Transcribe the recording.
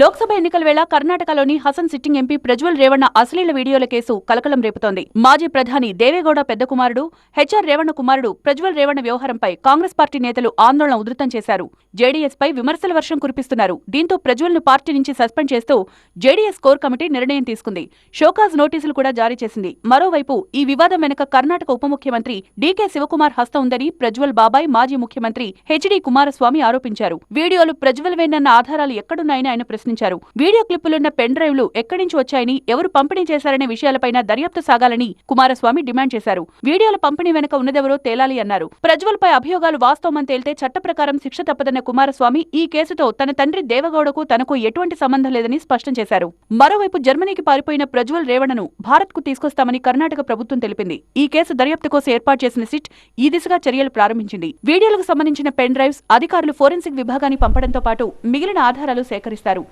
లోక్సభ ఎన్నికల వేళ కర్ణాటకలోని హసన్ సిట్టింగ్ ఎంపీ ప్రజ్వల్ రేవణ్ణ అశ్లీల వీడియోల కేసు కలకలం రేపుతోంది. మాజీ ప్రధాని దేవేగౌడ పెద్ద కుమారుడు హెచ్ఆర్ రేవణ్ణ కుమారుడు ప్రజ్వల్ రేవణ్ణ వ్యవహారంపై కాంగ్రెస్ పార్టీ నేతలు ఆందోళన ఉధృతం చేశారు. జేడీఎస్పై విమర్శల వర్షం కురిపిస్తున్నారు. దీంతో ప్రజ్వల్ను పార్టీ నుంచి సస్పెండ్ చేస్తూ జేడీఎస్ కోర్ కమిటీ నిర్ణయం తీసుకుంది. షోకాజ్ నోటీసులు కూడా జారీ చేసింది. మరోవైపు ఈ వివాదం వెనుక కర్ణాటక ఉప ముఖ్యమంత్రి డీకే శివకుమార్ హస్తం ఉందని ప్రజ్వల్ బాబాయ్ మాజీ ముఖ్యమంత్రి హెచ్డి కుమారస్వామి ఆరోపించారు. వీడియోలు ప్రజ్వల్ వేనన్న ఆధారాలు ఎక్కడున్నాయని ఆయన ప్రశ్నించారు. వీడియో క్లిప్పులున్న పెన్ డ్రైవ్లు ఎక్కడి నుంచి వచ్చాయని ఎవరు పంపిణీ చేశారనే విషయాలపైన దర్యాప్తు సాగాలని కుమారస్వామి డిమాండ్ చేశారు. వీడియోల పంపిణీ వెనుక ఉన్నదెవరో తేలాలి అన్నారు. ప్రజ్వల్పై అభియోగాలు వాస్తవమని తేలితే చట్ట ప్రకారం శిక్ష తప్పదన్న కుమారస్వామి ఈ కేసుతో తన తండ్రి దేవగౌడకు తనకు ఎటువంటి సంబంధం లేదని స్పష్టం చేశారు. మరోవైపు జర్మనీకి పారిపోయిన ప్రజ్వల్ రేవణను భారత్కు తీసుకొస్తామని కర్ణాటక ప్రభుత్వం తెలిపింది. ఈ కేసు దర్యాప్తు కోసం ఏర్పాటు చేసిన సిట్ ఈ దిశగా చర్యలు ప్రారంభించింది. వీడియోలకు సంబంధించిన పెన్ డ్రైవ్స్ అధికారులు ఫోరెన్సిక్ విభాగానికి పంపడంతో పాటు మిగిలిన ఆధారాలు సేకరిస్తారు.